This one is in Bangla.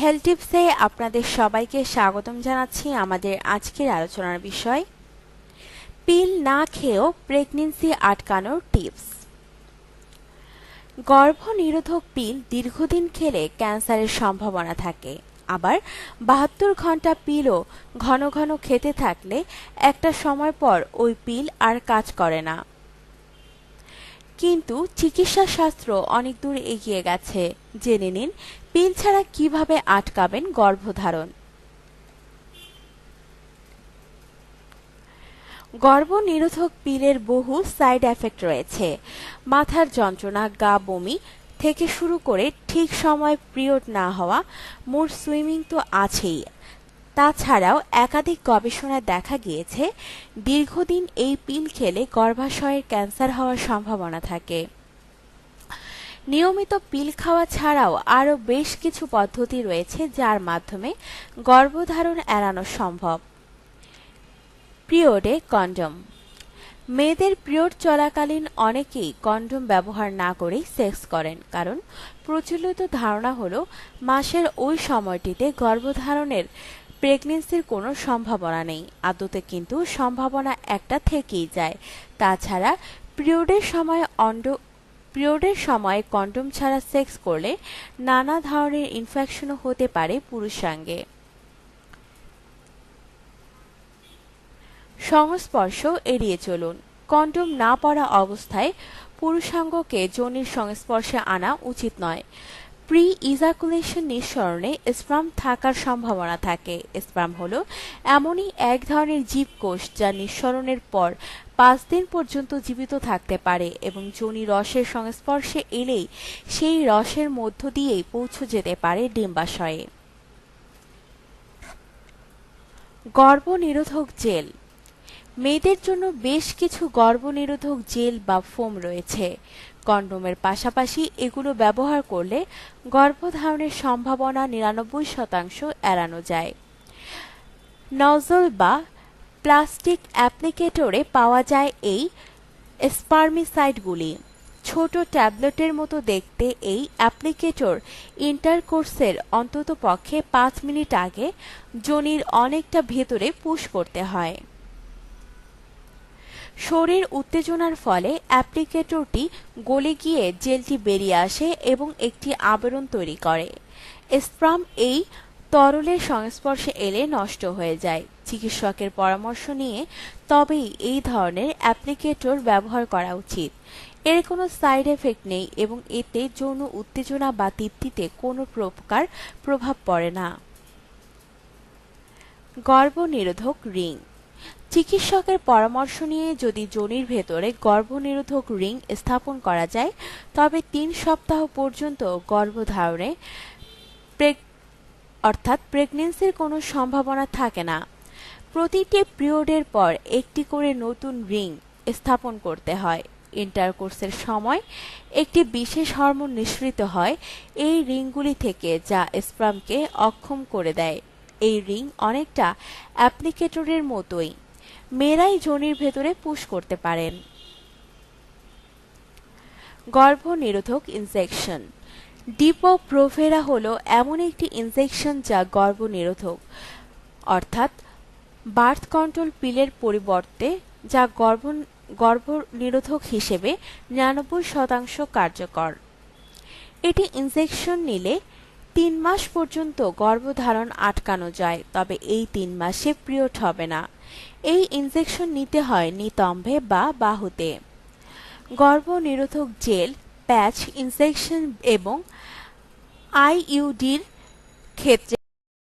হেলথ টিপসে আপনাদের সবাইকে স্বাগতম জানাচ্ছি আমাদের আজকের আলোচনার বিষয়। পিল না খেয়েও প্রেগনেন্সি আটকানোর টিপস গর্ভনিরোধক পিল দীর্ঘদিন খেলে ক্যান্সারের সম্ভাবনা থাকে। আবার বাহাত্তর ঘণ্টা পিলও ঘন ঘন খেতে থাকলে একটা সময় পর ওই পিল আর কাজ করে না। কিন্তু চিকিৎসা শাস্ত্র অনেক দূর এগিয়ে গেছে। জেনে নিন, পিল ছাড়া কীভাবে আটকাবেন গর্ভধারণ। গর্ভনিরোধক পিলের বহু সাইড এফেক্ট রয়েছে। মাথার যন্ত্রণা, গা বমি থেকে শুরু করে ঠিক সময় পিরিয়ড না হওয়া মোর সুইমিং তো আছেই। তাছাড়াও একাধিক গবেষণায় দেখা গিয়েছে, দীর্ঘদিন এই পিল খেলে গর্ভাশয়ের ক্যান্সার হওয়ার সম্ভাবনা থাকে। নিয়মিত পিল খাওয়া ছাড়াও আরও বেশ কিছু পদ্ধতি রয়েছে যার মাধ্যমে গর্ভধারণ এড়ানো সম্ভব। পিরিয়ডে কন্ডম। মেয়েদের পিরিয়ড চলাকালীন অনেকেই কন্ডম ব্যবহার না করেই সেক্স করেন, কারণ প্রচলিত ধারণা হলো মাসের ওই সময়টিতে গর্ভধারণের প্রেগনেন্সির কোনো সম্ভাবনা নেই। আদতে কিন্তু সম্ভাবনা একটা থেকেই যায়। তাছাড়া পিরিয়ডের সময় অন্ড পিরিয়ডের সময় কন্ডম ছাড়া সেক্স করলে নানা ধরনের ইনফেকশনও হতে পারে পুরুষাঙ্গে সংস্পর্শ এড়িয়ে চলুন। কন্ডম না পরা অবস্থায় পুরুষাঙ্গকে যোনির সংস্পর্শে আনা উচিত নয়। প্রি ইজাকুলেশন নিঃসরণে স্পাম থাকার সম্ভাবনা থাকে। স্পাম হলো এমনই এক ধরনের জীবকোষ যা নিঃসরণের পর পাঁচ দিন পর্যন্ত জীবিত থাকতে পারে এবং যোনি রসের সংস্পর্শে এলেই সেই রসের মধ্য দিয়েই পৌঁছে যেতে পারে ডিম্বাশয়ে। গর্ভনিরোধক জেল মেয়েদের জন্য বেশ কিছু গর্ভনিরোধক জেল বা ফোম রয়েছে। কন্ডোমের পাশাপাশি এগুলো ব্যবহার করলে গর্ভধারণের সম্ভাবনা নিরানব্বই শতাংশ এড়ানো যায়। নজল বা প্লাস্টিক অ্যাপ্লিকেটরে পাওয়া যায় এই স্পার্মিসাইডগুলি ছোট ট্যাবলেটের মতো দেখতে এই অ্যাপ্লিকেটর ইন্টারকোর্সের অন্তত পক্ষে পাঁচ মিনিট আগে জনির অনেকটা ভেতরে পুশ করতে হয়। শরীর উত্তেজনার ফলে অ্যাপ্লিকেটরটি গলে গিয়ে জেলটি বেরিয়ে আসে এবং একটি আবরণ তৈরি করে। স্প্রাম এই তরলের সংস্পর্শে এলে নষ্ট হয়ে যায়। চিকিৎসকের পরামর্শ নিয়ে তবেই এই ধরনের অ্যাপ্লিকেটর ব্যবহার করা উচিত। এর কোনো সাইড এফেক্ট নেই এবং এতে যৌন উত্তেজনা বা তৃপ্তিতে কোনো প্রকার প্রভাব পড়ে না। গর্ভনিরোধক রিং চিকিৎসকের পরামর্শ নিয়ে যদি যোনির ভেতরে গর্ভনিরোধক রিং স্থাপন করা যায়, তবে তিন সপ্তাহ পর্যন্ত গর্ভধারণে অর্থাৎ প্রেগনেন্সির কোনো সম্ভাবনা থাকে না। প্রতিটি পিরিয়ডের পর একটি করে নতুন রিং স্থাপন করতে হয়। ইন্টারকোর্সের সময় একটি বিশেষ হরমোন নিঃসৃত হয়, এই রিংগুলি থেকে যা স্প্রামকে অক্ষম করে দেয়। এই রিং অনেকটা অ্যাপ্লিকেটরের মতোই। মেয়েরাই যোনির ভেতরে পুশ করতে পারেন। গর্ভনিরোধক ইনজেকশন ডিপোপ্রোভেরা হলো এমন একটি ইনজেকশন যা গর্ভনিরোধক, অর্থাৎ বার্থ কন্ট্রোল পিলের পরিবর্তে যা গর্ভ গর্ভনিরোধক হিসেবে নিরানব্বই শতাংশ কার্যকর। এটি ইনজেকশন নিলে তিন মাস পর্যন্ত গর্ভধারণ আটকানো যায়, তবে এই তিন মাসে পিরিয়ড হবে না। এই ইনজেকশন নিতে হয় নিতম্ভে বা বাহুতে। গর্ভনিরোধক জেল, প্যাচ ইনজেকশন এবং আইইউডির ক্ষেত্রে